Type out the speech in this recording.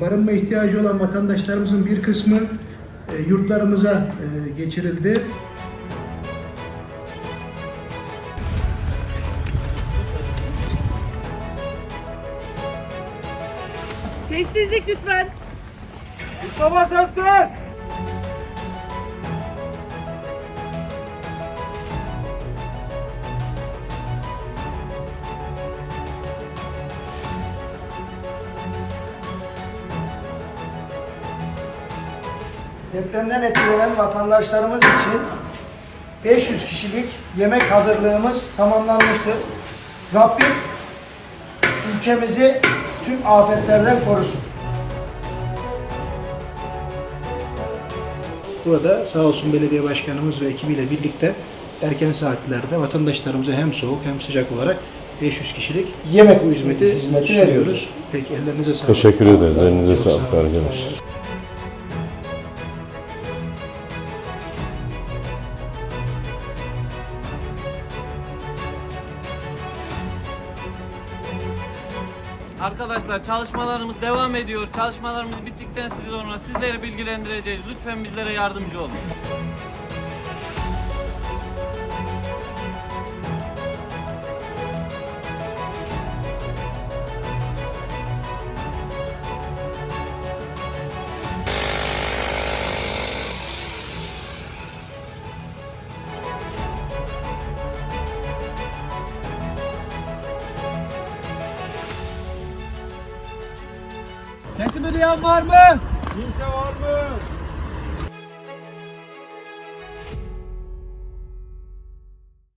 barınma ihtiyacı olan vatandaşlarımızın bir kısmı e, yurtlarımıza e, geçirildi. Sessizlik lütfen. Mustafa Sözler! Depremden etkilenen vatandaşlarımız için 500 kişilik yemek hazırlığımız tamamlanmıştır. Rabbim ülkemizi tüm afetlerden korusun. Burada sağ olsun belediye başkanımız ve ekibiyle birlikte erken saatlerde vatandaşlarımıza hem soğuk hem sıcak olarak 500 kişilik yemek bu hizmeti, hizmeti veriyoruz. Peki ellerinize sağlık. Teşekkür ederiz. Elinize sağlık arkadaşlar. Arkadaşlar çalışmalarımız devam ediyor. Çalışmalarımız bittikten sonra sizleri bilgilendireceğiz. Lütfen bizlere yardımcı olun. Teslim edilen var mı? Kimse var mı?